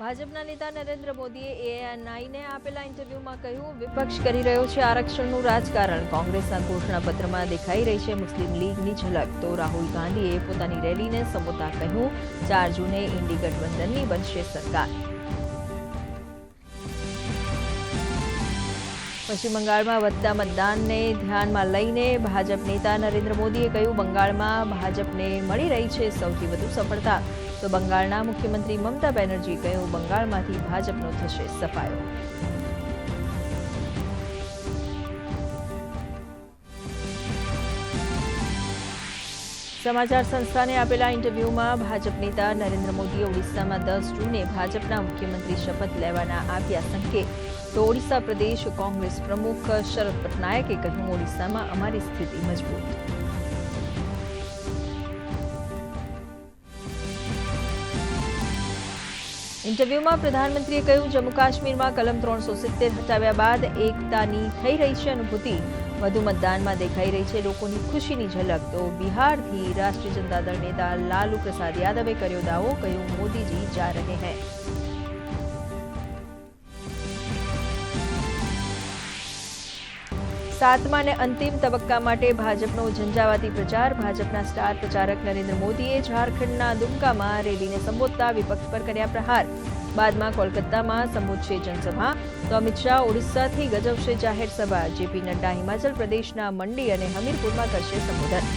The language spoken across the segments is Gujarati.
ભાજપના નેતા નરેન્દ્ર મોદીએ એએનઆઈને આપેલા ઇન્ટરવ્યુમાં કહ્યું, વિપક્ષ કરી રહ્યો છે આરક્ષણનું રાજકારણ. કોંગ્રેસના ઘોષણાપત્રમાં દેખાઈ રહી છે મુસ્લિમ લીગની ઝલક. તો રાહુલ ગાંધીએ પોતાની રેલીને સંબોધતા કહ્યું, ચાર જૂને ઇન્ડી ગઠબંધનની બનશે સરકાર. પશ્ચિમ બંગાળમાં વધતા મતદાનને ધ્યાનમાં લઈને ભાજપ નેતા નરેન્દ્ર મોદીએ કહ્યું, બંગાળમાં ભાજપને મળી રહી છે સૌથી વધુ સફળતા. તો બંગાળના મુખ્યમંત્રી મમતા બેનર્જીએ કહ્યું, બંગાળમાંથી ભાજપનો થશે સફાયો. સમાચાર સંસ્થાને આપેલા ઇન્ટરવ્યુમાં ભાજપ નેતા નરેન્દ્ર મોદીએ ઓડિશામાં દસ જૂને ભાજપના મુખ્યમંત્રી શપથ લેવાના આપ્યા સંકેત. તો ઓડિશા પ્રદેશ કોંગ્રેસ પ્રમુખ શરદ પટનાયકે કહ્યું, ઓડિશામાં અમારી સ્થિતિ મજબૂત. ઇન્ટરવ્યુમાં પ્રધાનમંત્રીએ કહ્યું જમ્મુ કાશ્મીરમાં કલમ ત્રણસો સિત્તેર હટાવ્યા બાદ એકતાની થઈ રહી છે અનુભૂતિ. વધુ મતદાનમાં દેખાઈ રહી છે લોકોની ખુશીની ઝલક. તો બિહારથી રાષ્ટ્રીય જનતા દળ નેતા લાલુ પ્રસાદ યાદવે કર્યો દાવો, કહ્યું, મોદીજી જા રહે હૈ. સાતમા અને અંતિમ તબક્કા માટે ભાજપનો ઝંઝાવાતી પ્રચાર. ભાજપના સ્ટાર પ્રચારક નરેન્દ્ર મોદીએ ઝારખંડના દુમકામાં રેલીને સંબોધતા વિપક્ષ પર કર્યા પ્રહાર. બાદમાં કોલકાતામાં સંબોધશે જનસભા. તો અમિત શાહ ઓડિશાથી ગજવશે જાહેર સભા. જેપી નડ્ડા હિમાચલ પ્રદેશના મંડી અને હમીરપુરમાં કરશે સંબોધન.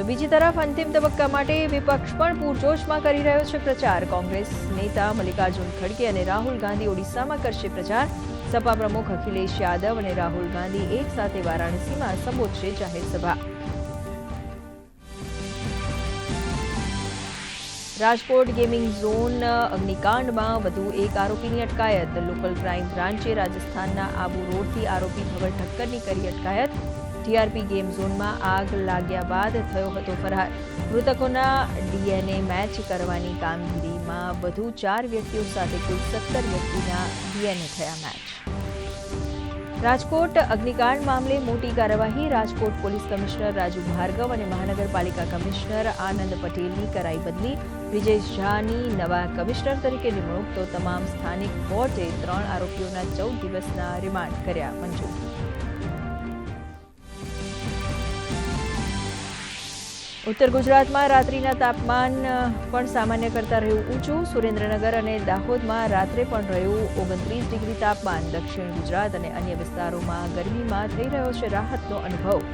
તો બીજી તરફ અંતિમ તબક્કા માટે વિપક્ષ પણ પૂરજોશમાં કરી રહ્યો છે પ્રચાર. કોંગ્રેસ નેતા મલ્લિકાર્જુન ખડગે અને રાહુલ ગાંધી ઓડિશામાં કરશે પ્રચાર. સપા પ્રમુખ અખિલેશ યાદવ અને રાહુલ ગાંધી એક સાથે વારાણસીમાં સંબોધશે જાહેર સભા. રાજકોટ ગેમિંગ ઝોન અગ્નિકાંડમાં વધુ એક આરોપીની અટકાયત. લોકલ ક્રાઇમ બ્રાન્ચે રાજસ્થાનના આબુ રોડથી આરોપી ધવલ ઠક્કરની કરી અટકાયત. ટીઆરપી ગેમ ઝોનમાં આગ લાગ્યા બાદ થયો હતો ફરાર. મૃતકોના ડીએનએ મેચ કરવાની કામગીરીમાં વધુ ચાર વ્યક્તિઓ સાથે કુલ સત્તર વ્યક્તિના ડીએનએ થયા મેચ રાજકોટ અગ્નિકાંડ મામલે મોટી કાર્યવાહી રાજકોટ પોલીસ કમિશનર રાજુ ભાર્ગવ અને મહાનગરપાલિકા કમિશનર આનંદ પટેલની કરાઈ બદલી. બ્રિજેશ ઝાની નવા કમિશનર તરીકે નિમણૂક, તો તમામ સ્થાનિક કોર્ટે ત્રણ આરોપીઓના ચૌદ દિવસના રિમાન્ડ કર્યા મંજૂર. ઉત્તર ગુજરાતમાં રાત્રિના તાપમાન પણ સામાન્ય કરતાં રહ્યું ઊંચું. સુરેન્દ્રનગર અને દાહોદમાં રાત્રે પણ રહ્યું ઓગણત્રીસ ડિગ્રી તાપમાન. દક્ષિણ ગુજરાત અને અન્ય વિસ્તારોમાં ગરમીમાં થઈ રહ્યો છે રાહતનો અનુભવ.